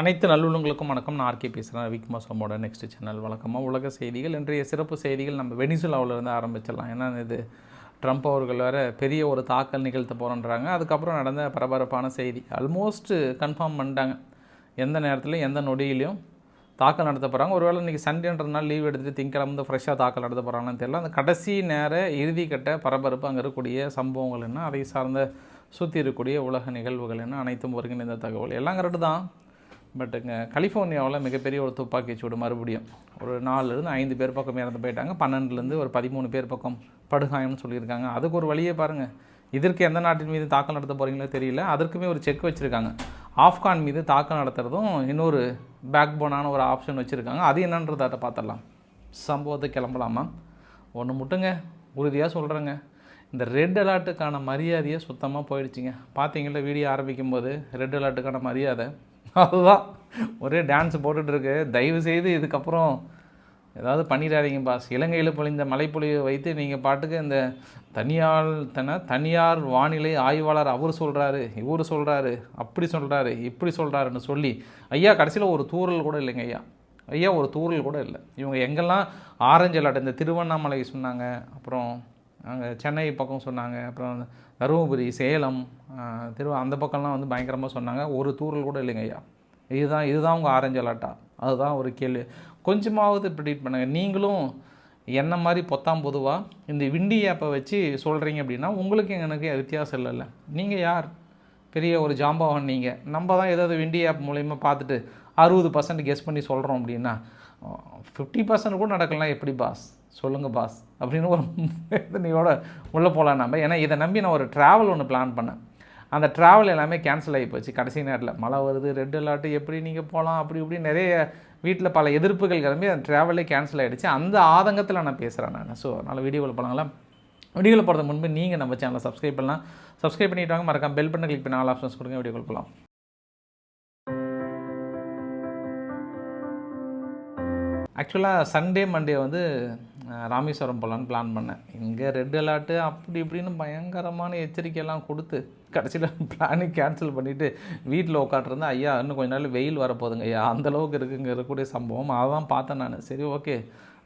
அனைத்து நல்லுள்ளங்களுக்கும் வணக்கம். நான் ஆர்கே பேசுகிறேன் விக்மாசமோட நெக்ஸ்ட் சேனல் வழக்கமாக உலக செய்திகள் இன்றைய சிறப்பு செய்திகள் நம்ம வெனிசுலாவில் இருந்து ஆரம்பிச்சிடலாம். ஏன்னா இது ட்ரம்ப் அவர்கள் வேறு பெரிய ஒரு தாக்கல் நிகழ்த்த போகிறோன்றாங்க அதுக்கப்புறம் நடந்த பரபரப்பான செய்தி. ஆல்மோஸ்ட் கன்ஃபார்ம் பண்ணிட்டாங்க. எந்த நேரத்துலையும் எந்த நொடியிலையும் தாக்கல் நடத்த போகிறாங்க ஒருவேளை இன்றைக்கி சண்டேன்றதுனால லீவ் எடுத்துகிட்டு திங்கக்கிழமை ஃப்ரெஷ்ஷாக தாக்கல் நடத்த போகிறாங்கன்னு தெரியல. அந்த கடைசி நேர இறுதிக்கட்ட பரபரப்பு அங்கே இருக்கக்கூடிய சம்பவங்கள் என்ன? அதை சார்ந்த சுற்றி இருக்கக்கூடிய உலக நிகழ்வுகள் என்ன? அனைத்தும் ஒருங்கிணைந்த தகவல். எல்லாம் கரெக்டு தான். பட் இங்கே கலிஃபோர்னியாவில் மிகப்பெரிய ஒரு துப்பாக்கி சூடு மறுபடியும். ஒரு நாலுலேருந்து ஐந்து பேர் பக்கம் இறந்து போயிட்டாங்க. பன்னெண்டுலேருந்து ஒரு பதிமூணு பேர் பக்கம் படுகாயம்னு சொல்லியிருக்காங்க. அதுக்கு ஒரு வழியே பாருங்கள் இதற்கு எந்த நாட்டின் மீது தாக்கல் நடத்த போகிறீங்களோ தெரியல. அதற்குமே ஒரு செக் வச்சுருக்காங்க. ஆப்கான் மீது தாக்கல் நடத்துகிறதும் இன்னொரு பேக் போனான ஒரு ஆப்ஷன் வச்சுருக்காங்க. அது என்னன்றதாட்ட பார்த்துடலாம். சம்பவத்தை கிளம்பலாமா? ஒன்று முட்டுங்க. உறுதியாக சொல்கிறேங்க இந்த ரெட் அலர்ட்டுக்கான மரியாதையே சுத்தமாக போயிடுச்சுங்க. பார்த்தீங்களா வீடியோ ஆரம்பிக்கும் போது ரெட் அலர்ட்டுக்கான மரியாதை. அதுதான். ஒரே டான்ஸ் போட்டுட்ருக்கு தயவு செய்து இதுக்கப்புறம் ஏதாவது பண்ணிடாதீங்க பாஸ் இலங்கையில் பொழிந்த மழைப்பொழிவை வைத்து நீங்கள் பாட்டுக்கு இந்த தனியார் தன தனியார் வானிலை ஆய்வாளர் அவர் சொல்கிறாரு இவர் சொல்கிறாரு அப்படி சொல்கிறாரு இப்படி சொல்கிறாருன்னு சொல்லி ஐயா கடைசியில் ஒரு தூரல் கூட இல்லைங்க ஐயா. ஐயா ஒரு தூரல் கூட இல்லை. இவங்க எங்கெல்லாம் ஆரஞ்சு அலர்ட் இந்த திருவண்ணாமலை சொன்னாங்க அப்புறம் அங்கே சென்னை பக்கம் சொன்னாங்க அப்புறம் தருமபுரி சேலம் திருவா திரு அந்த பக்கம்லாம் வந்து பயங்கரமாக சொன்னாங்க. ஒரு தூரல் கூட இல்லைங்க ஐயா. இதுதான் இதுதான் உங்கள் ஆரஞ்சு அலாட்டா அதுதான் ஒரு கேள்வி. கொஞ்சமாவது ப்ரிடிக்ட் பண்ணுங்கள் நீங்களும் என்ன மாதிரி பொத்தாம் பொதுவாக இந்த விண்டி ஆப்பை வச்சு சொல்கிறீங்க அப்படின்னா உங்களுக்கு எனக்கு வித்தியாசம் இல்லைல்ல நீங்கள் யார்? பெரிய ஒரு ஜாம்பவன் நீங்கள் நம்ம தான் ஏதாவது விண்டி ஆப் மூலயமா பார்த்துட்டு அறுபது பர்சன்ட் கெஸ் பண்ணி சொல்கிறோம் அப்படின்னா ஃபிஃப்டி பர்சன்ட் கூட நடக்கலாம். எப்படி பாஸ் சொல்லுங்கள் பாஸ் அப்படின்னு ஒரு இதனையோட உள்ளே போகலாம் நம்ம. ஏன்னா இதை நம்பி நான் ஒரு ட்ராவல் ஒன்று பிளான் பண்ணேன். அந்த ட்ராவல் எல்லாமே கேன்சல் ஆகி போச்சு. கடைசி நேரத்தில் மழை வருது ரெட் அலர்ட் எப்படி நீங்கள் போகலாம் அப்படி இப்படி நிறைய வீட்டில் பல எதிர்ப்புகள் கிளம்பி அந்த ட்ராவலே கேன்சல் ஆகிடுச்சு அந்த ஆதங்கத்தில் நான் பேசுகிறேன் நான். ஸோ அதனால் வீடியோவில் போகலாங்களா வீடியோவில் போகிறது முன்பு நீங்கள் நம்ம சேனலை சப்ஸ்கிரைப் பண்ணலாம். சப்ஸ்கிரைப் பண்ணிட்டு வாங்க. மறக்காம பெல் பண்ண கிளிக் பண்ணி ஆல் ஆப்ஷன்ஸ் கொடுங்க. வீடியோவில் போகலாம் ஆக்சுவலாக சண்டே மண்டே வந்து ராமேஸ்வரம் போகலான்னு பிளான் பண்ணேன். இங்கே ரெட் அலர்ட்டு அப்படி இப்படின்னு பயங்கரமான எச்சரிக்கையெல்லாம் கொடுத்து கடைசியில் பிளானிங் கேன்சல் பண்ணிவிட்டு வீட்டில் உட்காட்டுருந்தா ஐயா இன்னும் கொஞ்ச நாள் வெயில் வரப்போகுதுங்க ஐயா. அந்த அளவுக்கு இருக்குங்க இருக்கக்கூடிய சம்பவம். அதான் பார்த்தேன் நான். சரி ஓகே.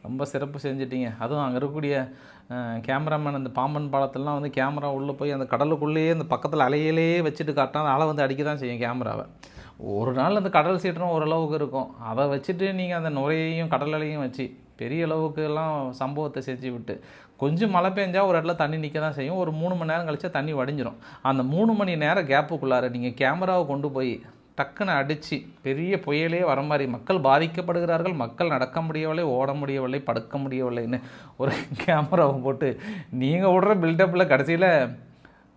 ரொம்ப சிறப்பு செஞ்சிட்டிங்க. அதுவும் அங்கே இருக்கக்கூடிய கேமராமேன் அந்த பாம்பன் பாலத்திலலாம் வந்து கேமரா உள்ளே போய் அந்த கடலுக்குள்ளேயே அந்த பக்கத்தில் அலையிலேயே வச்சுட்டு காட்டினா அந்த அலை வந்து அடிக்க தான் செய்யும் கேமராவை ஒரு நாள் அந்த கடல் சீற்றம் ஓரளவுக்கு இருக்கும். அதை வச்சுட்டு நீங்கள் அந்த நுரையையும் கடல் வச்சு பெரிய அளவுக்கு எல்லாம் சம்பவத்தை செஞ்சு விட்டு கொஞ்சம் மழை பெஞ்சால் ஒரு இடத்துல தண்ணி நிற்க தான் செய்யும். ஒரு மூணு மணி நேரம் கழிச்சா தண்ணி வடிஞ்சிரும். அந்த மூணு மணி நேரம் கேப்புக்குள்ளார நீங்கள் கேமராவை கொண்டு போய் டக்குன்னு அடித்து பெரிய புயலே வர மாதிரி மக்கள் பாதிக்கப்படுகிறார்கள். மக்கள் நடக்க முடியவில்லை ஓட முடியவில்லை படுக்க முடியவில்லைன்னு ஒரு கேமராவை போட்டு நீங்கள் விடுற பில்டப்பில் கடைசியில்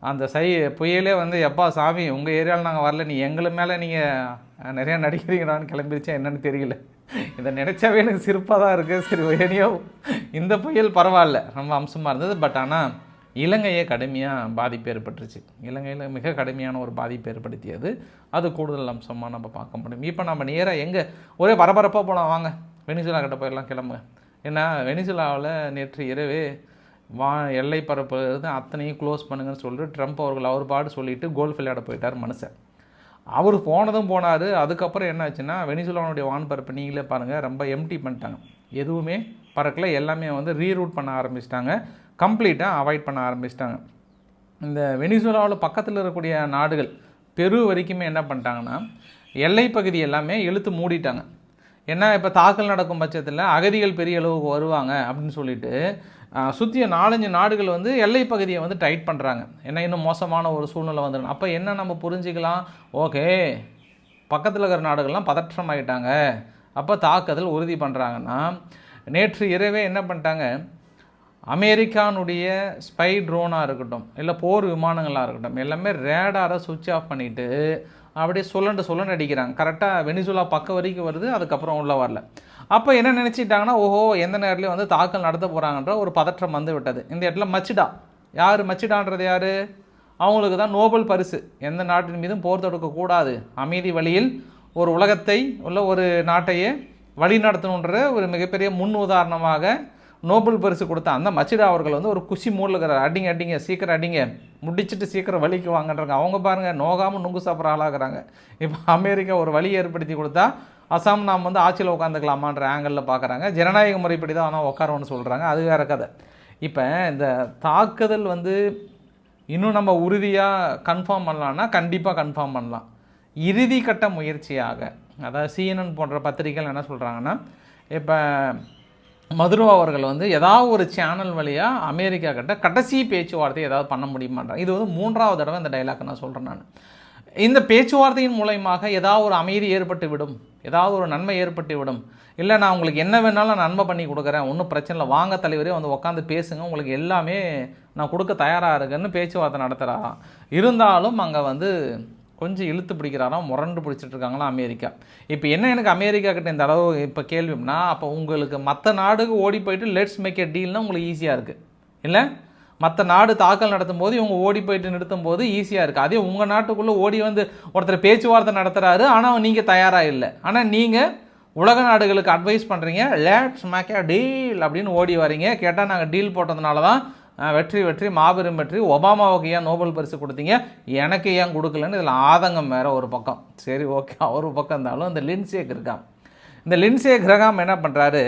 அந்த சை புயலே வந்து எப்பா சாமி உங்கள் ஏரியாவில் நாங்கள் வரல. நீ எங்களை மேலே நீங்கள் நிறையா நடிக்கிறீங்களான்னு கிளம்பிருச்சா என்னன்னு தெரியல. இதை நினச்சாவே எனக்கு சிரிப்பாக தான் இருக்குது சரி ஏனியோ இந்த புயல் பரவாயில்ல. ரொம்ப அம்சமாக இருந்தது. பட் ஆனால் இலங்கையை கடுமையாக பாதிப்பு ஏற்பட்டுருச்சு. இலங்கையில் மிக கடுமையான ஒரு பாதிப்பு ஏற்படுத்தியது. அது கூடுதல் அம்சமாக நம்ம பார்க்க முடியும். இப்போ நம்ம நேராக எங்கே ஒரே பரபரப்பாக போகலாம் வாங்க வெனிசுலா கிட்ட போயிடலாம் கிளம்புங்க. ஏன்னா வெனிசுலாவில் நேற்று இரவே வா எல்லை பரப்பு இருந்து அத்தனையும் க்ளோஸ் பண்ணுங்கன்னு சொல்லிட்டு ட்ரம்ப் அவர்கள் அவர் பாடு சொல்லிட்டு கோல்ஃப் விளையாட போயிட்டார் மனுஷன். அவர் போனதும் போனார் அதுக்கப்புறம் என்ன ஆச்சுன்னா வெனிசுலானுடைய வான்பரப்பு நீங்களே பாருங்கள் ரொம்ப எம்டி பண்ணிட்டாங்க. எதுவுமே பறக்கல எல்லாமே வந்து ரீரூட் பண்ண ஆரம்பிச்சிட்டாங்க. கம்ப்ளீட்டாக அவாய்ட் பண்ண ஆரம்பிச்சிட்டாங்க. இந்த வெனிசுலாவில் பக்கத்தில் இருக்கக்கூடிய நாடுகள் பெரு வரைக்குமே என்ன பண்ணிட்டாங்கன்னா எல்லை பகுதி எல்லாமே இழுத்து மூடிட்டாங்க. ஏன்னா இப்போ தாக்கல் நடக்கும் பட்சத்தில் அகதிகள் பெரிய அளவுக்கு வருவாங்க அப்படின்னு சொல்லிட்டு சுற்றிய நாலஞ்சு நாடுகள் வந்து எல்லை பகுதியை வந்து டைட் பண்ணுறாங்க ஏன்னா இன்னும் மோசமான ஒரு சூழ்நிலை வந்துடும் அப்போ என்ன நம்ம புரிஞ்சுக்கலாம்? ஓகே பக்கத்தில் இருக்கிற நாடுகள்லாம் பதற்றம் ஆகிட்டாங்க அப்போ தாக்குதல் உறுதி பண்ணுறாங்கன்னா நேற்று இரவே என்ன பண்ணிட்டாங்க? அமெரிக்கானுடைய ஸ்பை ட்ரோனாக இருக்கட்டும் இல்லை போர் விமானங்களாக இருக்கட்டும் எல்லாமே ரேடாரை சுவிட்ச் ஆஃப் பண்ணிவிட்டு அப்படியே சுழண்டு சுழண்டு அடிக்கிறாங்க. கரெக்டாக வெனிசுலா பக்கம் வரைக்கும் வருது அதுக்கப்புறம் உள்ளே வரல. அப்போ என்ன நினச்சிட்டாங்கன்னா ஓஹோ எந்த நேரத்துலையும் வந்து தாக்கல் நடத்த போகிறாங்கன்ற ஒரு பதற்றம் வந்து விட்டது. இந்த இடத்துல மச்சிடா. யார்? மச்சிடான்றது யார்? அவங்களுக்கு தான் நோபல் பரிசு. எந்த நாட்டின் மீதும் போர் தொடுக்கக்கூடாது அமைதி வழியில் ஒரு உலகத்தை உள்ள ஒரு நாட்டையே வழி நடத்தணுன்ற ஒரு மிகப்பெரிய முன் உதாரணமாக நோபல் பரிசு கொடுத்த அந்த மச்சிடா அவர்கள் வந்து ஒரு குஷி மூடில் இருக்கிறார். அடிங்க அடிங்க சீக்கிரம் அடிங்க. முடிச்சிட்டு சீக்கிரம் வலிக்கு வாங்கன்றாங்க. அவங்க பாருங்கள் நோகாமல் நுங்கு சாப்பிட்ற ஆளாகிறாங்க இப்போ அமெரிக்கா ஒரு வழி ஏற்படுத்தி கொடுத்தா அசாம் நாம் வந்து ஆட்சியில் உட்காந்துக்கலாமான்ற ஆங்கிளில் பார்க்குறாங்க. ஜனநாயக முறைப்படி தான் ஆனால் உட்காரோன்னு சொல்கிறாங்க அது வேற கதை. இப்போ இந்த தாக்குதல் வந்து இன்னும் நம்ம உறுதியாக கன்ஃபார்ம் பண்ணலான்னா கண்டிப்பாக கன்ஃபார்ம் பண்ணலாம். இறுதி கட்ட முயற்சியாக அதாவது சிஎன்என் போன்ற பத்திரிகைகள் என்ன சொல்கிறாங்கன்னா இப்போ மதுரோ அவர்கள் வந்து ஏதாவது ஒரு சேனல் வழியாக அமெரிக்கா கிட்ட கடைசி பேச்சுவார்த்தை ஏதாவது பண்ண முடியுமான்றாங்க. இது வந்து மூன்றாவது தடவை இந்த டைலாக் நான் சொல்கிறேன் நான். இந்த பேச்சுவார்த்தையின் மூலயமாக ஏதாவது ஒரு அமைதி ஏற்பட்டு விடும் ஏதாவது ஒரு நன்மை ஏற்பட்டு விடும் இல்லை நான் உங்களுக்கு என்ன வேணாலும் நான் நன்மை பண்ணி கொடுக்குறேன் ஒன்றும் பிரச்சனை இல்லை. வாங்க தலைவரே வந்து உட்காந்து பேசுங்க. உங்களுக்கு எல்லாமே நான் கொடுக்க தயாராக இருக்குன்னு பேச்சுவார்த்தை நடத்துகிறாராம் இருந்தாலும் அங்கே வந்து கொஞ்சம் இழுத்து பிடிக்கிறாராம் முரண்டு பிடிச்சிட்டுருக்காங்களோ அமெரிக்கா. இப்போ என்ன எனக்கு அமெரிக்கா கிட்ட இந்த அளவு இப்போ கேள்வினா அப்போ உங்களுக்கு மற்ற நாடுக்கு ஓடி போயிட்டு லெட்ஸ் மேக் எ டீல்னால் உங்களுக்கு ஈஸியாக இருக்குது இல்லை? மற்ற நாடு தாக்கல் நடத்தும் போது இவங்க ஓடி போயிட்டு நிறுத்தும் போது ஈஸியாக இருக்குது அதே உங்கள் நாட்டுக்குள்ளே ஓடி வந்து ஒருத்தர் பேச்சுவார்த்தை நடத்துகிறாரு ஆனால் நீங்கள் தயாராக இல்லை. ஆனால் நீங்கள் உலக நாடுகளுக்கு அட்வைஸ் பண்ணுறீங்க லேட்ஸ் மேக் டீல் அப்படின்னு ஓடி வரீங்க. கேட்டால் நாங்கள் டீல் போட்டதுனால தான் வெற்றி வெற்றி மாபெரும் வெற்றி. ஒபாமாவுக்கு ஏன் நோபல் பரிசு கொடுத்தீங்க? எனக்கு ஏன் கொடுக்கலன்னு இதில் ஆதங்கம் வேறு ஒரு பக்கம். சரி ஓகே அவர் பக்கம் இருந்தாலும் இந்த லின்சே கிரகாம். இந்த லின்சே கிரகாம் என்ன பண்ணுறாரு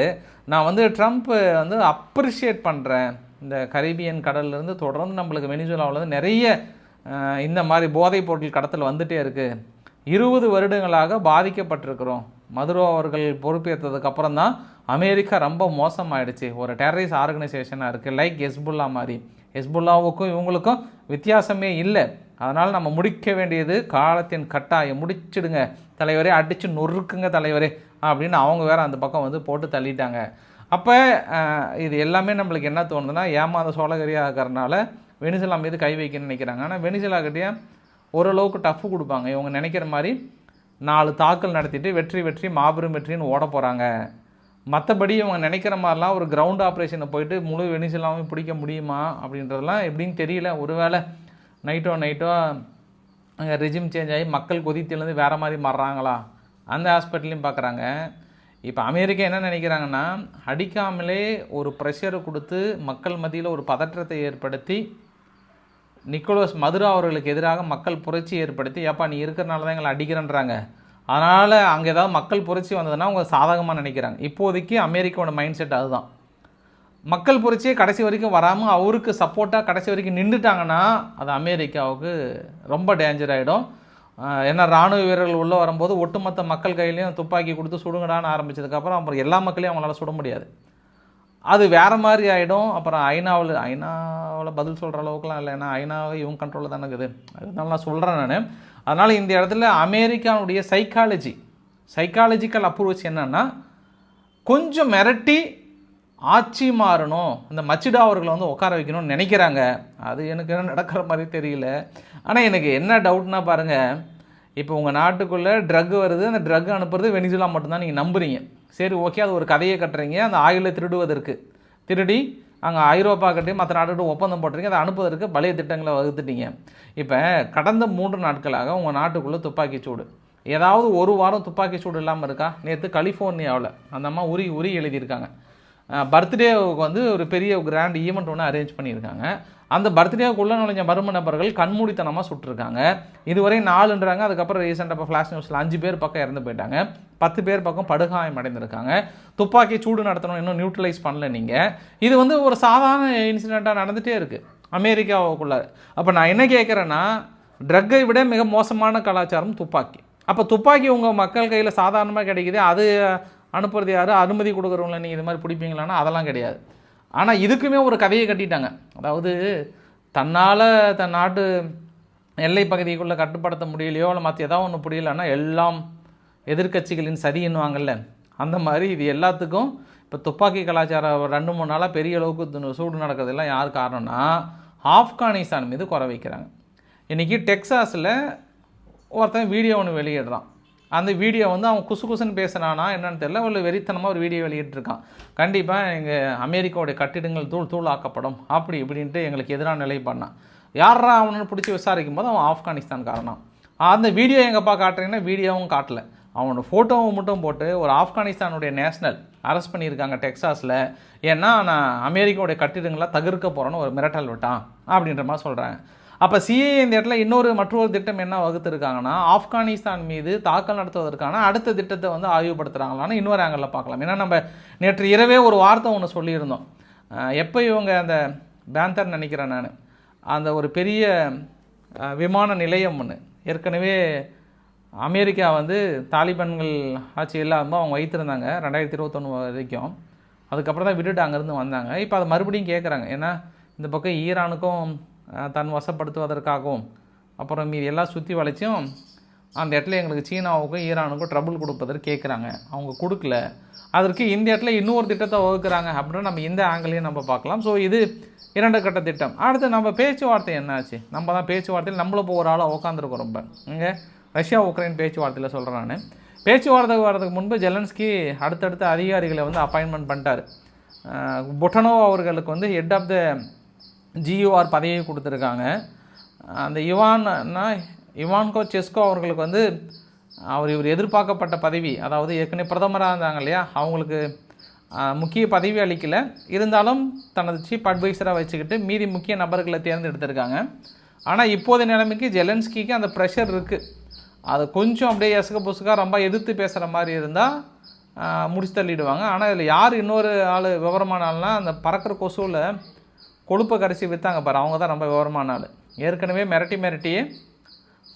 நான் வந்து ட்ரம்ப்பு வந்து அப்ரிஷியேட் பண்ணுறேன் இந்த கரீபியன் கடல்லேருந்து தொடர்ந்து நம்மளுக்கு வெனிசுலாவிலேருந்து நிறைய இந்த மாதிரி போதைப் பொருட்கள் கடத்தல் வந்துகிட்டே இருக்குது இருபது வருடங்களாக பாதிக்கப்பட்டிருக்கிறோம். மதுரோ அவர்கள் பொறுப்பேற்றதுக்கு அப்புறம் தான் அமெரிக்கா ரொம்ப மோசமாயிடுச்சு. ஒரு டெரரிஸ்ட் ஆர்கனைசேஷனாக இருக்குது லைக் ஹெஸ்புல்லா மாதிரி. ஹெஸ்புல்லாவுக்கும் இவங்களுக்கும் வித்தியாசமே இல்லை. அதனால் நம்ம முடிக்க வேண்டியது காலத்தின் கட்டாயம். முடிச்சிடுங்க. தலைவரே அடித்து நொறுக்குங்க தலைவரே. அப்படின்னு அவங்க வேறு அந்த பக்கம் வந்து போட்டு தள்ளிட்டாங்க. அப்போ இது எல்லாமே நம்மளுக்கு என்ன தோணுதுன்னா ஏமாந்த சோழகரியாக இருக்கிறனால வெனிசுலா மீது கை வைக்கணும்னு நினைக்கிறாங்க. ஆனால் வெனிசுலாக்கிட்டே ஓரளவுக்கு டஃப் கொடுப்பாங்க. இவங்க நினைக்கிற மாதிரி நாலு தாக்கல் நடத்திட்டு வெற்றி வெற்றி மாபெரும் வெற்றின்னு ஓட போகிறாங்க மற்றபடி இவங்க நினைக்கிற மாதிரிலாம் ஒரு கிரவுண்ட் ஆப்ரேஷனை போயிட்டு முழு வெனிசுலாவும் பிடிக்க முடியுமா அப்படின்றதெல்லாம் எப்படின்னு தெரியல. ஒருவேளை நைட்டோ நைட்டோ அங்கே ரெஜிம் சேஞ்ச் ஆகி மக்கள் கொதித்திலேருந்து வேறு மாதிரி மாறுறாங்களா? அந்த ஹாஸ்பிட்டலையும் பார்க்குறாங்க இப்போ அமெரிக்கா என்ன நினைக்கிறாங்கன்னா அடிக்காமலே ஒரு ப்ரெஷரை கொடுத்து மக்கள் மத்தியில் ஒரு பதற்றத்தை ஏற்படுத்தி நிக்கோலஸ் மதுரா அவர்களுக்கு எதிராக மக்கள் புரட்சி ஏற்படுத்தி ஏப்பா நீ இருக்கிறனால தான் எங்களை அடிக்கிறேன்றாங்க. அதனால் அங்கே ஏதாவது மக்கள் புரட்சி வந்ததுன்னா அவங்க சாதகமாக நினைக்கிறாங்க. இப்போதைக்கு அமெரிக்காவோட மைண்ட் செட் அதுதான். மக்கள் புரட்சியே கடைசி வரைக்கும் வராமல் அவருக்கு சப்போர்ட்டாக கடைசி வரைக்கும் நின்றுட்டாங்கன்னா அது அமெரிக்காவுக்கு ரொம்ப டேஞ்சர் ஆகிடும் ஏன்னா ராணுவ வீரர்கள் உள்ளே வரும்போது ஒட்டுமொத்த மக்கள் கையிலையும் துப்பாக்கி கொடுத்து சுடுங்கடான்னு ஆரம்பிச்சதுக்கப்புறம் அப்புறம் எல்லா மக்களையும் அவங்களால சுட முடியாது. அது வேறு மாதிரி ஆகிடும் அப்புறம் ஐநாவில் ஐநாவில் பதில் சொல்கிற அளவுக்குலாம் இல்லை. ஏன்னா ஐநாவை இவங்க கண்ட்ரோலில் தானே இருக்குது. அதனால நான் சொல்கிறேன் நான். அதனால் இந்த இடத்துல அமெரிக்கானுடைய சைக்காலஜி சைக்காலஜிக்கல் அப்ரோச் என்னன்னா கொஞ்சம் மிரட்டி ஆட்சி மாறணும் இந்த மச்சிடா அவர்களை வந்து உட்கார வைக்கணும்னு நினைக்கிறாங்க. அது எனக்கு என்ன நடக்கிற மாதிரி தெரியல. ஆனால் எனக்கு என்ன டவுட்னா பாருங்கள் இப்போ உங்கள் நாட்டுக்குள்ளே ட்ரக் வருது அந்த ட்ரக் அனுப்புறது வெனிசுலா மட்டும்தான் நீங்கள் நம்புறீங்க. சரி ஓகே அது ஒரு கதையை கட்டுறீங்க அந்த ஆயிலை திருடுவதற்கு. திருடி அங்கே ஐரோப்பா கட்டி மற்ற நாட்டுகிட்ட ஒப்பந்தம் போட்டுறீங்க அதை அனுப்புவதற்கு பழைய திட்டங்களை வகுத்துட்டீங்க. இப்போ கடந்த மூன்று நாட்களாக உங்கள் நாட்டுக்குள்ளே துப்பாக்கி சூடு. ஏதாவது ஒரு வாரம் துப்பாக்கி சூடு இல்லாமல் இருக்கா? நேற்று கலிஃபோர்னியாவில் அந்த அம்மா உரி உரி எழுதியிருக்காங்க. பர்த்டேவுக்கு வந்து ஒரு பெரிய கிராண்ட் ஈவெண்ட் ஒன்று அரேஞ்ச் பண்ணியிருக்காங்க. அந்த பர்த்டேவுக்குள்ளே நுழைஞ்ச மர்ம நபர்கள் கண்மூடித்தனமாக சுட்டிருக்காங்க. இதுவரை நாலுன்றாங்க அதுக்கப்புறம் ரீசெண்டாக இப்போ ஃப்ளாஷ் நியூஸில் அஞ்சு பேர் பக்கம் இறந்து போயிட்டாங்க. பத்து பேர் பக்கம் படுகாயம் அடைந்திருக்காங்க. துப்பாக்கி சூடு நடத்தணும் இன்னும் நியூட்ரலைஸ் பண்ணல நீங்கள் இது வந்து ஒரு சாதாரண இன்சிடெண்ட்டாக நடந்துகிட்டே இருக்குது அமெரிக்காவுக்குள்ள. அப்போ நான் என்ன கேட்குறேன்னா ட்ரக்கை விட மிக மோசமான கலாச்சாரம் துப்பாக்கி. அப்போ துப்பாக்கி உங்கள் மக்கள் கையில் சாதாரணமாக கிடைக்குது. அது அனுப்புறது யார்? அனுமதி கொடுக்குறவங்கள நீங்கள் இது மாதிரி பிடிப்பீங்களான்னா அதெல்லாம் கிடையாது. ஆனால் இதுக்குமே ஒரு கதையை கட்டிட்டாங்க. அதாவது தன்னால் தன் நாட்டு எல்லை பகுதிக்குள்ளே கட்டுப்படுத்த முடியலையோ இல்லை மற்ற ஏதாவது ஒன்று புரியலன்னா எல்லாம் எதிர்க்கட்சிகளின் சதின்னுவாங்கல்ல. அந்த மாதிரி இது எல்லாத்துக்கும் இப்போ துப்பாக்கி கலாச்சாரம் ரெண்டு மூணு நாளாக பெரிய அளவுக்கு சூடு நடக்கிறதெல்லாம் யார் காரணம்னா ஆப்கானிஸ்தான் மீது குறை வைக்கிறாங்க. இன்றைக்கி டெக்ஸாஸில் ஒருத்தன் வீடியோ ஒன்று வெளியிடுறான். அந்த வீடியோ வந்து அவன் குசு குசுன்னு பேசுனானா என்னன்னு தெரியல. ஒரு வெறித்தனமாக ஒரு வீடியோ வெளியிட்டிருக்கான். கண்டிப்பாக எங்கள் அமெரிக்காவுடைய கட்டிடங்கள் தூள் தூள் ஆக்கப்படும். அப்படி இப்படின்ட்டு எங்களுக்கு எதிரான நிலை பண்ணான். யாரா அவனு பிடிச்சி விசாரிக்கும் போது அவன் ஆப்கானிஸ்தான் காரணம் அந்த வீடியோ எங்கப்பா காட்டுறீங்கன்னா வீடியோவும் காட்டல. அவனோட ஃபோட்டோவை மட்டும் போட்டு ஒரு ஆப்கானிஸ்தானுடைய நேஷனல் அரெஸ்ட் பண்ணியிருக்காங்க டெக்ஸாஸில் ஏன்னா நான் அமெரிக்காவுடைய கட்டிடங்களாக தகர்க்க போகிறேன்னு ஒரு மிரட்டல் விட்டான். அப்படின்ற மாதிரி சொல்கிறாங்க அப்போ சிஏ இந்த இடத்துல இன்னொரு மற்றொரு திட்டம் என்ன வகுத்துருக்காங்கன்னா ஆப்கானிஸ்தான் மீது தாக்கல் நடத்துவதற்கான அடுத்த திட்டத்தை வந்து ஆய்வுபடுத்துகிறாங்களான்னு இன்னொரு ஆங்கிளில் பார்க்கலாம். ஏன்னா நம்ம நேற்று இரவே ஒரு வார்த்தை ஒன்று சொல்லியிருந்தோம். எப்போ இவங்க அந்த பேந்தர் நினைக்கிறேன் நான் அந்த ஒரு பெரிய விமான நிலையம் ஒன்று ஏற்கனவே அமெரிக்கா வந்து தாலிபான்கள் ஆட்சி இல்லாமல் அவங்க வைத்திருந்தாங்க ரெண்டாயிரத்தி இருபத்தொன்று வரைக்கும். அதுக்கப்புறம் தான் விட்டுட்டு அங்கேருந்து வந்தாங்க. இப்போ அதை மறுபடியும் கேட்குறாங்க ஏன்னா இந்த பக்கம் ஈரானுக்கும் தன் வசப்படுத்துவதற்காகவும் அப்புறம் மீதி எல்லாம் சுற்றி வளைச்சும் அந்த இடத்துல எங்களுக்கு சீனாவுக்கும் ஈரானுக்கும் ட்ரபுள் கொடுப்பதற்கு கேட்குறாங்க அவங்க கொடுக்கல. அதற்கு இந்த இடத்துல இன்னொரு திட்டத்தை வகுக்கிறாங்க அப்படின்னு நம்ம இந்த ஆங்கிலையும் நம்ம பார்க்கலாம். ஸோ இது இரண்டு கட்ட திட்டம். அடுத்து நம்ம பேச்சுவார்த்தை என்னாச்சு? நம்ம தான் பேச்சுவார்த்தையில் நம்மளும் இப்போ ஒரு ஆளாக உட்காந்துருக்கோம் ரொம்ப. இங்கே ரஷ்யா உக்ரைன் பேச்சுவார்த்தையில் சொல்கிறேன் நான். பேச்சுவார்த்தை வர்றதுக்கு முன்பு ஜெலன்ஸ்கி அடுத்தடுத்த அதிகாரிகளை வந்து அப்பாயின்மெண்ட் பண்ணிட்டார். புட்டனோ அவர்களுக்கு வந்து ஹெட் ஆஃப் த ஜியூஆர் பதவியை கொடுத்துருக்காங்க. அந்த இவான்னா இவான்கோ செஸ்கோ அவர்களுக்கு வந்து அவர் இவர் எதிர்பார்க்கப்பட்ட பதவி அதாவது ஏற்கனவே பிரதமராக இருந்தாங்க இல்லையா அவங்களுக்கு முக்கிய பதவி அளிக்கல. இருந்தாலும் தனது சீப் அட்வைசராக வச்சுக்கிட்டு மீதி முக்கிய நபர்களை தேர்ந்தெடுத்திருக்காங்க. ஆனால் இப்போதைய நிலைமைக்கு ஜெலன்ஸ்கிக்கு அந்த ப்ரெஷர் இருக்குது அது கொஞ்சம் அப்படியே எசக புசுக்காக ரொம்ப எதிர்த்து பேசுகிற மாதிரி இருந்தால் முடிச்சு தள்ளிடுவாங்க. ஆனால் இதில் யார் இன்னொரு ஆள் விவரமான அந்த பறக்கிற கொசுவில் கொழுப்பை கரைச்சி விற்றாங்க பாரு அவங்க தான் ரொம்ப விவரமான ஆள். ஏற்கனவே மிரட்டி மிரட்டியே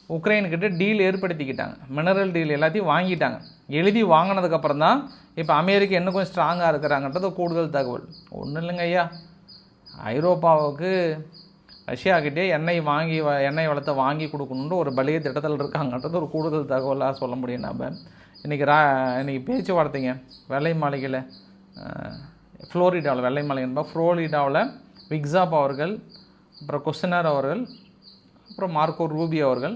உக்ரைனுக்கிட்ட டீல் ஏற்படுத்திக்கிட்டாங்க. மினரல் டீல் எல்லாத்தையும் வாங்கிட்டாங்க. எழுதி வாங்கினதுக்கப்புறம் தான் இப்போ அமெரிக்கா இன்னும் கொஞ்சம் ஸ்ட்ராங்காக இருக்கிறாங்கன்றது கூடுதல் தகவல். ஒன்றும் இல்லைங்க ஐயா. ஐரோப்பாவுக்கு ரஷ்யாக்கிட்டே எண்ணெய் வாங்கி வ- எண்ணெய் வளத்தை வாங்கி கொடுக்கணுன்ற ஒரு பலிய திட்டத்தில் இருக்காங்கன்றது ஒரு கூடுதல் தகவலாக சொல்ல முடியும் நம்ம இன்றைக்கி ரா இன்றைக்கி பேச்சுவார்த்தைங்க வெள்ளை மாளிகையில் ஃப்ளோரிடாவில் வெள்ளை மாளிகை ஃப்ளோரிடாவில் விக்ஸாப் அவர்கள் அப்புறம் கொஸ்டினார் அவர்கள் அப்புறம் மார்க்கோ ரூபி அவர்கள்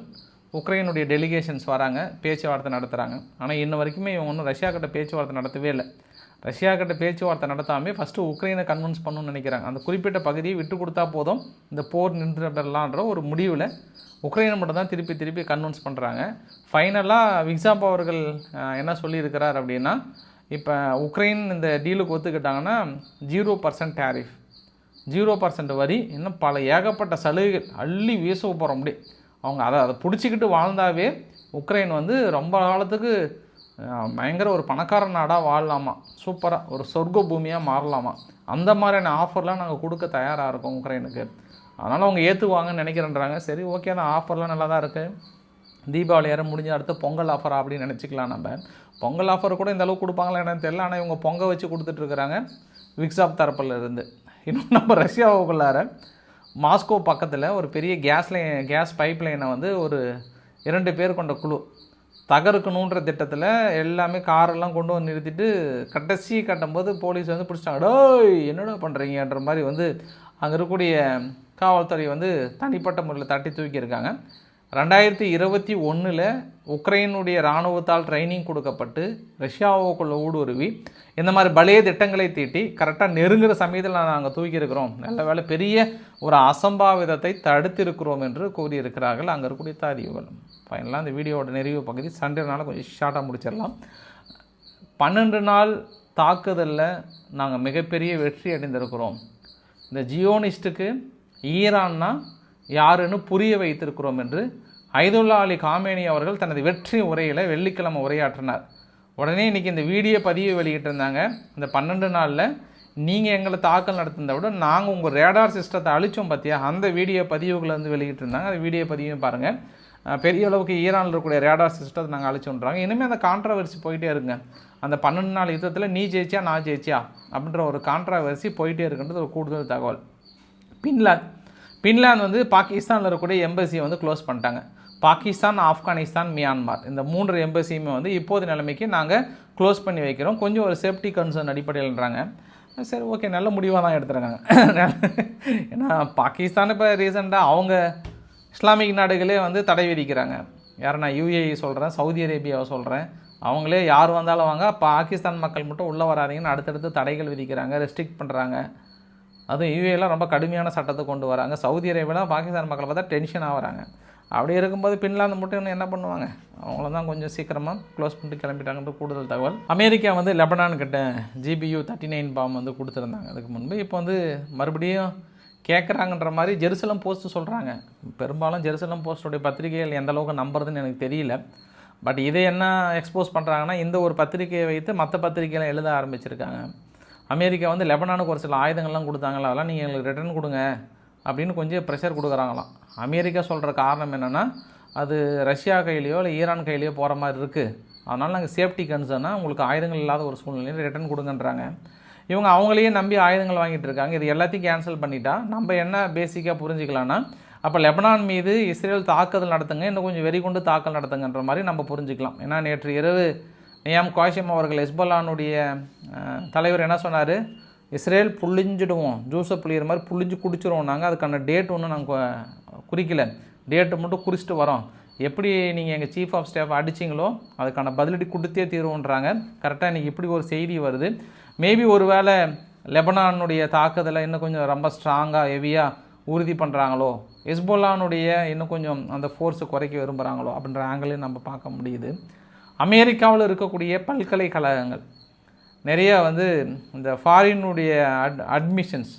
உக்ரைனுடைய டெலிகேஷன்ஸ் வராங்க பேச்சுவார்த்தை நடத்துகிறாங்க ஆனால் இன்ன வரைக்குமே இவங்க ஒன்றும் ரஷ்யா கிட்ட பேச்சுவார்த்தை நடத்தவே இல்லை. ரஷ்யா கிட்ட பேச்சுவார்த்தை நடத்தாமே ஃபஸ்ட்டு உக்ரைனை கன்வின்ஸ் பண்ணணும்னு நினைக்கிறாங்க. அந்த குறிப்பிட்ட பகுதியை விட்டு கொடுத்தா போதும் இந்த போர் நின்றுடலான்ற ஒரு முடிவில் உக்ரைனை மட்டும் தான் திருப்பி திருப்பி கன்வின்ஸ் பண்ணுறாங்க ஃபைனலாக விக்ஸாப் அவர்கள் என்ன சொல்லியிருக்கிறார் அப்படின்னா இப்போ உக்ரைன் இந்த டீலுக்கு ஒத்துக்கிட்டாங்கன்னா zero percent tariff zero percent வரி இன்னும் பல ஏகப்பட்ட சலுகைகள் அள்ளி வீச போகிறோம் அப்படி அவங்க அதை அதை பிடிச்சிக்கிட்டு வாழ்ந்தாவே உக்ரைன் வந்து ரொம்ப காலத்துக்கு பயங்கர ஒரு பணக்கார நாடாக வாழலாமா? சூப்பராக ஒரு சொர்க்க பூமியாக மாறலாமா? அந்த மாதிரியான ஆஃபர்லாம் நாங்கள் கொடுக்க தயாராக இருக்கோம் உக்ரைனுக்கு. அதனால் அவங்க ஏற்றுவாங்கன்னு நினைக்கிறேன்றாங்க. சரி ஓகே தான் ஆஃபர்லாம் நல்லா தான் இருக்குது தீபாவளி யாரும் முடிஞ்ச அடுத்து பொங்கல் ஆஃபர் அப்படின்னு நினச்சிக்கலாம் நம்ம. பொங்கல் ஆஃபர் கூட இந்த அளவுக்கு கொடுப்பாங்களா என்னன்னு தெரியல. ஆனால் இவங்க பொங்கல் வச்சு கொடுத்துட்ருக்குறாங்க விக்ஸாப் தரப்பில் இருந்து. இன்னும் நம்ம ரஷ்யாவுக்குள்ளார மாஸ்கோ பக்கத்தில் ஒரு பெரிய கேஸ் லைன் கேஸ் பைப் லைனை வந்து ஒரு இரண்டு பேர் கொண்ட குழு. தகர்க்கணுன்ற திட்டத்தில் எல்லாமே காரெல்லாம் கொண்டு வந்து நிறுத்திட்டு கடைசி கட்டும்போது போலீஸ் வந்து பிடிச்சிட்டாங்க. டோய் என்னடா பண்ணுறீங்கன்ற மாதிரி வந்து அங்கே இருக்கக்கூடிய காவல்துறை வந்து தனிப்பட்ட முறையில் தட்டி தூக்கியிருக்காங்க. ரெண்டாயிரத்தி இருபத்தி ஒன்றில் உக்ரைனுடைய இராணுவத்தால் ட்ரைனிங் கொடுக்கப்பட்டு ரஷ்யாவுக்குள்ளே ஊடுருவி இந்த மாதிரி பலைய திட்டங்களை தீட்டி கரெக்டாக நெருங்குற சமயத்தில் நாங்கள் தூக்கியிருக்கிறோம். நல்ல வேளை பெரிய ஒரு அசம்பாவிதத்தை தடுத்திருக்கிறோம் என்று கூறியிருக்கிறார்கள் அங்கே இருக்கக்கூடிய தாதிகள் ஃபைனலாக அந்த வீடியோவோட நிறைவு பகுதி. சண்டேனால கொஞ்சம் ஷார்ட்டாக முடிச்சிடலாம். பன்னெண்டு நாள் தாக்குதலில் நாங்கள் மிகப்பெரிய வெற்றி அடைந்திருக்கிறோம். இந்த ஜியோனிஸ்ட்டுக்கு ஈரான்னா யாருன்னு புரிய வைத்திருக்கிறோம் என்று ஐதுல்லா அலி காமேனி அவர்கள் தனது வெற்றி உரையில் வெள்ளிக்கிழமை உரையாற்றினார். உடனே இன்றைக்கி இந்த வீடியோ பதிவு வெளியிட்டிருந்தாங்க. இந்த பன்னெண்டு நாளில் நீங்கள் எங்களை தாக்கல் நடத்துனதை விட நாங்கள் உங்கள் ரேடார் சிஸ்டத்தை அழிச்சோம் பார்த்தியா அந்த வீடியோ பதிவுகளை வந்து வெளியிட்டிருந்தாங்க. அந்த வீடியோ பதிவையும் பாருங்கள் பெரிய அளவுக்கு ஈரானில் இருக்கக்கூடிய ரேடார் சிஸ்டத்தை நாங்கள் அழிச்சோன்றாங்க. இனிமேல் அந்த கான்ட்ரவர்சி போயிட்டே இருங்க. அந்த பன்னெண்டு நாள் யுத்தத்தில் நீ ஜெயிச்சியா நான் ஜெயிச்சியா? அப்படின்ற ஒரு கான்ட்ரவர்சி போயிட்டே இருக்குன்றது ஒரு கூடுதல் தகவல். பின்லாந்து பின்லாந்து வந்து பாகிஸ்தானில் இருக்கக்கூடிய எம்பசியை வந்து க்ளோஸ் பண்ணிட்டாங்க. பாகிஸ்தான் ஆப்கானிஸ்தான் மியான்மார். இந்த மூன்று எம்பசியுமே வந்து இப்போது நிலைமைக்கு நாங்கள் க்ளோஸ் பண்ணி வைக்கிறோம். கொஞ்சம் ஒரு சேஃப்டி கன்சர்ன் அடிப்படையில்ன்றாங்க. சரி ஓகே நல்ல முடிவாக தான் எடுத்துருக்காங்க. ஏன்னா பாகிஸ்தான் இப்போ ரீசெண்டாக அவங்க இஸ்லாமிக் நாடுகளே வந்து தடை விதிக்கிறாங்க. யார் நான் யூஏஇ சொல்கிறேன் சவுதி அரேபியாவை சொல்கிறேன் அவங்களே யார் வந்தாலும் வாங்க பாகிஸ்தான் மக்கள் மட்டும் உள்ளே வராதீங்கன்னு அடுத்தடுத்து தடைகள் விதிக்கிறாங்க ரெஸ்ட்ரிக்ட் பண்ணுறாங்க அதுவும் யூஏலாம் ரொம்ப கடுமையான சட்டத்தை கொண்டு வராங்க. சவுதி அரேபியாவில் பாகிஸ்தான் மக்களை பார்த்தா டென்ஷன் ஆகுறாங்க அப்படி இருக்கும்போது பின்லாந்து மட்டும் இன்னும் என்ன பண்ணுவாங்க? அவங்கள தான் கொஞ்சம் சீக்கிரமாக க்ளோஸ் பண்ணிட்டு கிளம்பிட்டாங்கன்ற கூடுதல் தகவல். அமெரிக்கா வந்து லெபனான் கிட்ட ஜிபியு தேர்ட்டி நைன் பாம் வந்து கொடுத்துருந்தாங்க. அதுக்கு முன்பு இப்போ வந்து மறுபடியும் கேட்குறாங்கன்ற மாதிரி ஜெருசலம் போஸ்ட் சொல்கிறாங்க பெரும்பாலும் ஜெருசலம் போஸ்டோடைய பத்திரிகைகள் எந்த அளவுக்கு நம்புறதுன்னு எனக்கு தெரியல. பட் இதை என்ன எக்ஸ்போஸ் பண்ணுறாங்கன்னா இந்த ஒரு பத்திரிகையை வைத்து மற்ற பத்திரிகைகளை எழுத ஆரம்பிச்சிருக்காங்க. அமெரிக்கா வந்து லெபனானுக்கு ஒரு சில ஆயுதங்கள்லாம் கொடுத்தாங்களா அதெல்லாம் நீங்கள் எங்களுக்கு ரிட்டர்ன் கொடுங்க அப்படின்னு கொஞ்சம் ப்ரெஷர் கொடுக்குறாங்களாம். அமெரிக்கா சொல்கிற காரணம் என்னென்னா அது ரஷ்யா கையிலையோ இல்லை ஈரான் கையிலையோ போகிற மாதிரி இருக்குது அதனால் நாங்கள் சேஃப்டி கன்சர்னாக உங்களுக்கு ஆயுதங்கள் இல்லாத ஒரு சூழ்நிலையில் ரிட்டர்ன் கொடுங்கன்றாங்க. இவங்க அவங்களையே நம்பி ஆயுதங்கள் வாங்கிட்டு இருக்காங்க. இது எல்லாத்தையும் கேன்சல் பண்ணிட்டா நம்ம என்ன பேசிக்காக புரிஞ்சுக்கலாம்னா அப்போ லெபனான் மீது இஸ்ரேல் தாக்குதல் நடத்துங்க இன்னும் கொஞ்சம் வெறி கொண்டு தாக்கல் நடத்துங்கன்ற மாதிரி நம்ம புரிஞ்சுக்கலாம். ஏன்னா நேற்று இரவு நியாம் காஷிம் அவர்கள் ஹெஸ்பல்லானுடைய தலைவர் என்ன சொன்னார்? இஸ்ரேல் புழிஞ்சிடுவோம் ஜூஸை புளியிற மாதிரி புளிஞ்சு குடிச்சிருவோம் நாங்கள் அதுக்கான டேட் ஒன்றும் நாங்கள் குறிக்கல. டேட்டை மட்டும் குறிச்சிட்டு வரோம். எப்படி நீங்கள் எங்கள் சீஃப் ஆஃப் ஸ்டாஃப் அடிச்சிங்களோ அதுக்கான பதிலடி கொடுத்தே தீருவோன்றாங்க. கரெக்டாக இன்றைக்கி இப்படி ஒரு செய்தி வருது. மேபி ஒரு வேளை லெபனானுடைய தாக்குதலை இன்னும் கொஞ்சம் ரொம்ப ஸ்ட்ராங்காக ஹெவியாக உறுதி பண்ணுறாங்களோ ஹெஸ்போல்லானுடைய இன்னும் கொஞ்சம் அந்த ஃபோர்ஸை குறைக்க விரும்புகிறாங்களோ அப்படின்ற ஆங்கிளையும் நம்ம பார்க்க முடியுது. அமெரிக்காவில் இருக்கக்கூடிய பல்கலைக்கழகங்கள். நிறைய வந்து இந்த ஃபாரினுடைய அட் அட்மிஷன்ஸ்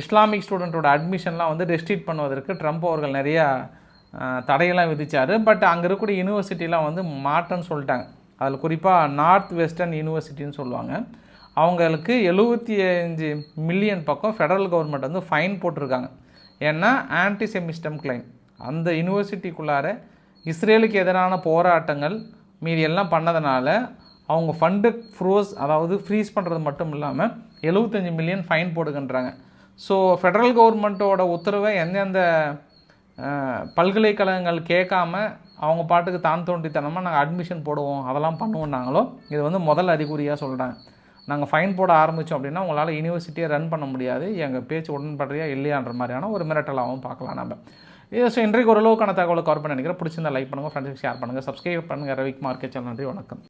இஸ்லாமிக் ஸ்டூடெண்ட்டோட அட்மிஷன்லாம் வந்து ரெஸ்ட்ரிக்ட் பண்ணுவதற்கு ட்ரம்ப் அவர்கள் நிறையா தடையெல்லாம் விதிச்சார். பட் அங்கே இருக்கக்கூடிய யூனிவர்சிட்டிலாம் வந்து மாட்டேன்னு சொல்லிட்டாங்க. அதில் குறிப்பாக நார்த் வெஸ்டர்ன் யூனிவர்சிட்டின்னு சொல்லுவாங்க. அவங்களுக்கு எழுபத்தி அஞ்சு மில்லியன் பக்கம் ஃபெடரல் கவர்மெண்ட் வந்து ஃபைன் போட்டிருக்காங்க. ஏன்னா ஆன்டிசெமிஸ்டம் கிளைம் அந்த யூனிவர்சிட்டிக்குள்ளார இஸ்ரேலுக்கு எதிரான போராட்டங்கள் மீதி எல்லாம் பண்ணதுனால அவங்க ஃபண்டு ஃப்ரோஸ் அதாவது ஃப்ரீஸ் பண்ணுறது மட்டும் இல்லாமல் எழுபத்தஞ்சி மில்லியன் ஃபைன் போடுகின்றாங்க. ஸோ ஃபெடரல் கவர்மெண்ட்டோட உத்தரவை எந்தெந்த பல்கலைக்கழகங்கள் கேட்காம அவங்க பாட்டுக்கு தான் தோண்டித்தனமாக நாங்கள் அட்மிஷன் போடுவோம் அதெல்லாம் பண்ணுவோம்னாங்களோ இது வந்து முதல் அறிகுறியாக சொல்கிறாங்க நாங்கள் ஃபைன் போட ஆரம்பித்தோம் அப்படின்னா உங்களால் யூனிவர்சிட்டியை ரன் பண்ண முடியாது எங்கள் பேச்சு உடன்படுறியா இல்லையான்ற மாதிரியான ஒரு மிரட்டலாகவும் பார்க்கலாம் நம்ம. இது ஸோ இன்றைக்கு ஓரளவுக்கான தகவலை கவர் பண்ணி நினைக்கிறேன். பிடிச்சிருந்தா லைக் பண்ணுங்கள் ஃப்ரெண்ட்ஸுக்கு ஷேர் பண்ணுங்கள் சப்ஸ்கிரைப் பண்ணுங்கள் ரவிக் மார்க்கெட் சேனல் நன்றி வணக்கம்.